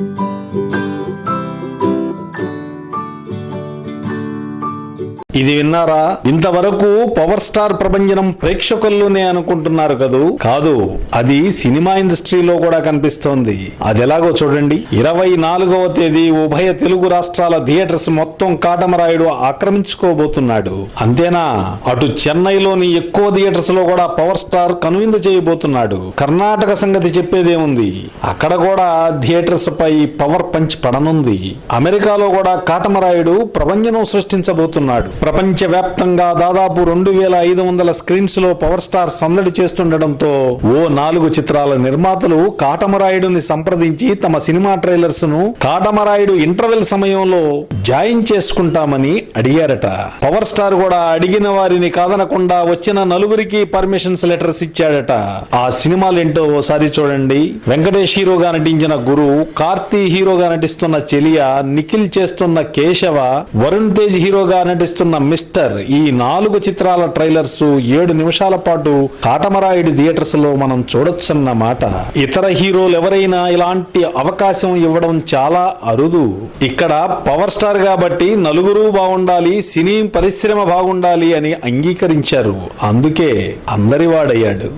Thank you. ఇది విన్నారా? ఇంతవరకు పవర్ స్టార్ ప్రభంజనం ప్రేక్షకుల్లోనే అనుకుంటున్నారు కదూ? కాదు అది సినిమా ఇండస్ట్రీలో కూడా కనిపిస్తోంది. అది ఎలాగో చూడండి. ఇరవై నాలుగవ తేదీ ఉభయ తెలుగు రాష్ట్రాల థియేటర్స్ మొత్తం కాటమరాయుడు ఆక్రమించుకోబోతున్నాడు. అంతేనా? అటు చెన్నైలోని ఎక్కువ థియేటర్స్లో కూడా పవర్ స్టార్ కనువిందు చేయబోతున్నాడు. కర్ణాటక సంగతి చెప్పేదేముంది? అక్కడ కూడా థియేటర్స్ పై పవర్ పంచ్ పడనుంది. అమెరికాలో కూడా కాటమరాయుడు ప్రభంజనం సృష్టించబోతున్నాడు. ప్రపంచ వ్యాప్తంగా దాదాపు రెండు వేల ఐదు వందల స్క్రీన్స్లో పవర్ స్టార్ సందడి చేస్తుండటంతో ఓ నాలుగు చిత్రాల నిర్మాతలు కాటమరాయుడుని సంప్రదించి తమ సినిమా ట్రైలర్స్ను కాటమరాయుడు ఇంటర్వెల్ సమయంలో జాయిన్ చేసుకుంటామని అడిగారట. పవర్ స్టార్ కూడా అడిగిన వారిని కాదనకుండా వచ్చిన నలుగురికి పర్మిషన్స్ లెటర్స్ ఇచ్చాడట. ఆ సినిమాలేంటో ఓసారి చూడండి. వెంకటేష్ హీరోగా నటించిన గురు కార్తీ హీరోగా నటిస్తున్న చెలియా నిఖిల్ చేస్తున్న కేశవ వరుణ్ తేజ్ హీరోగా నటిస్తున్న మిస్టర్ ఈ నాలుగు చిత్రాల ట్రైలర్స్ ఏడు నిమిషాల పాటు కాటమరాయుడి థియేటర్స్లో మనం చూడొచ్చన్నమాట ఇతర హీరోలు ఎవరైనా ఇలాంటి అవకాశం ఇవ్వడం చాలా అరుదు. ఇక్కడ పవర్ స్టార్ కాబట్టి నలుగురు బాగుండాలి సినీ పరిశ్రమ బాగుండాలి అని అంగీకరించారు. అందుకే అందరివాడయ్యాడు.